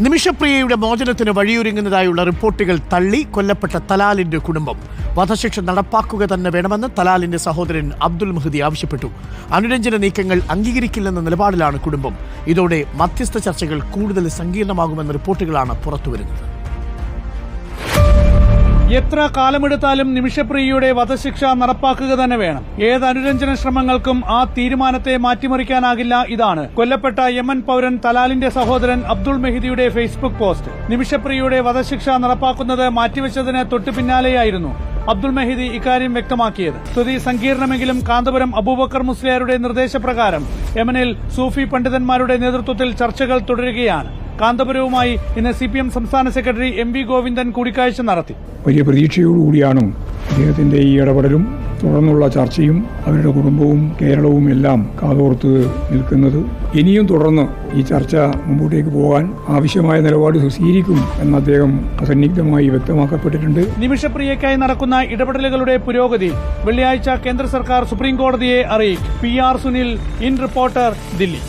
നിമിഷപ്രിയയുടെ മോചനത്തിന് വഴിയൊരുങ്ങുന്നതായുള്ള റിപ്പോർട്ടുകൾ തള്ളി കൊല്ലപ്പെട്ട തലാലിന്റെ കുടുംബം. വധശിക്ഷ നടപ്പാക്കുക തന്നെ വേണമെന്ന് തലാലിന്റെ സഹോദരൻ അബ്ദുൽ മഹദി ആവശ്യപ്പെട്ടു. അനുരഞ്ജന നീക്കങ്ങൾ അംഗീകരിക്കില്ലെന്ന നിലപാടിലാണ് കുടുംബം. ഇതോടെ മധ്യസ്ഥ ചർച്ചകൾ കൂടുതൽ സങ്കീർണമാകുമെന്ന റിപ്പോർട്ടുകളാണ് പുറത്തുവരുന്നത്. എത്ര കാലമെടുത്താലും നിമിഷപ്രിയയുടെ വധശിക്ഷ നടപ്പാക്കുക തന്നെ വേണം. ഏത് അനുരഞ്ജന ശ്രമങ്ങൾക്കും ആ തീരുമാനത്തെ മാറ്റിമറിക്കാനാകില്ല ഇതാണ്. കൊല്ലപ്പെട്ട യമൻ പൌരൻ തലാലിന്റെ സഹോദരൻ അബ്ദുൾ മെഹിദിയുടെ ഫേസ്ബുക്ക് പോസ്റ്റ്. നിമിഷപ്രിയയുടെ വധശിക്ഷ നടപ്പാക്കുന്നത് മാറ്റിവെച്ചതിന് തൊട്ടു പിന്നാലെയായിരുന്നു അബ്ദുൾ മെഹിദി ഇക്കാര്യം വ്യക്തമാക്കിയത്. സ്ഥിതി സങ്കീർണമെങ്കിലും കാന്തപുരം അബൂബക്കർ മുസ്ലിയാരുടെ നിർദ്ദേശപ്രകാരം യമനിൽ സൂഫി പണ്ഡിതന്മാരുടെ നേതൃത്വത്തിൽ ചർച്ചകൾ തുടരുകയാണ്. കാന്തപുരവുമായി ഇന്ന് സി പി എം സംസ്ഥാന സെക്രട്ടറി എം വി ഗോവിന്ദൻ കൂടിക്കാഴ്ച നടത്തി. വലിയ പ്രതീക്ഷയോടുകൂടിയാണ് അദ്ദേഹത്തിന്റെ ഈ ഇടപെടലും. തുടർന്നുള്ള ചർച്ചയും അവരുടെ കുടുംബവും കേരളവും എല്ലാം കാതോർത്ത് നിൽക്കുന്നത്. ഇനിയും തുടർന്ന് ഈ ചർച്ച മുമ്പോട്ടേക്ക് പോകാൻ ആവശ്യമായ നിലപാട് സ്വീകരിക്കും എന്ന് അദ്ദേഹം അസന്നിഗ്ധമായി വ്യക്തമാക്കപ്പെട്ടിട്ടുണ്ട്. നിമിഷപ്രിയക്കായി നടക്കുന്ന ഇടപെടലുകളുടെ പുരോഗതി വെള്ളിയാഴ്ച കേന്ദ്ര സർക്കാർ സുപ്രീം കോടതിയെ അറിയിക്കും. P R Sunil in reporter Delhi.